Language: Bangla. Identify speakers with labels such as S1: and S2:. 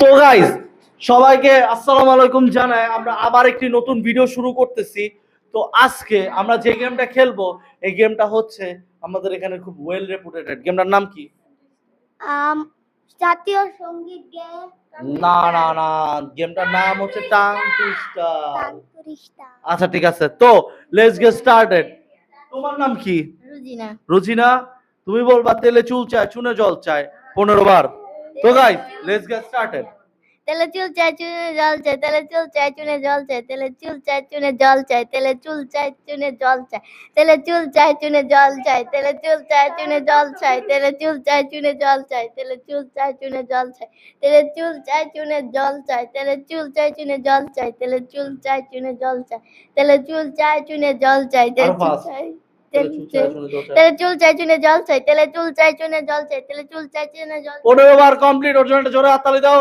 S1: তো গাইজ সবাইকে আসসালামু আলাইকুম জানাই। আমরা আবার একটি নতুন ভিডিও শুরু করতেছি। তো আজকে আমরা যে গেমটা খেলব এই গেমটা হচ্ছে আমাদের এখানে খুব ওয়েল রেপুটেটেড গেমটার নাম কি?
S2: জাতীয় সংগীত
S1: না না না গেমটার নাম হচ্ছে টাং টুইস্টার আচ্ছা ঠিক আছে। তো লেটস গেট স্টার্টেড তোমার নাম কি?
S2: রুজিনা।
S1: রুজিনা তুমি বলবা তেলে চুল চায় চুনে জল চায়। পনেরো বার। তো গাইজ লেটস গেট স্টার্টেড
S2: তেলে চুল চাই চুনে জল চাই তেলে চুল চাই চুনে জল চাই তেলে চুল চাই চুনে জল চাই তেলে চুল চাই চুনে জল চাই তেলে চুল চাই চুনে জল চাই তেলে চুল চাই চুনে জল চাই তেলে চুল চাই চুনে জল চাই তেলে চুল চাই চুনে জল চাই তেলে চুল চাই চুনে জল চাই তেলে চুল চাই চুনে জল চাই তেলে চুল চাই চুনে জল চাই তেলে চুল চাই চুনে জল চাই তেলে
S1: আরও
S2: চুল
S1: fast.
S2: চাই
S1: তেলে চুল
S2: চাই চুনে জল চাই তেলে চুল চাই চুনে জল চাই তেলে চুল চাই চুনে জল
S1: পনেরো বার কমপ্লিট ওর জন্য জোরে হাততালি দাও।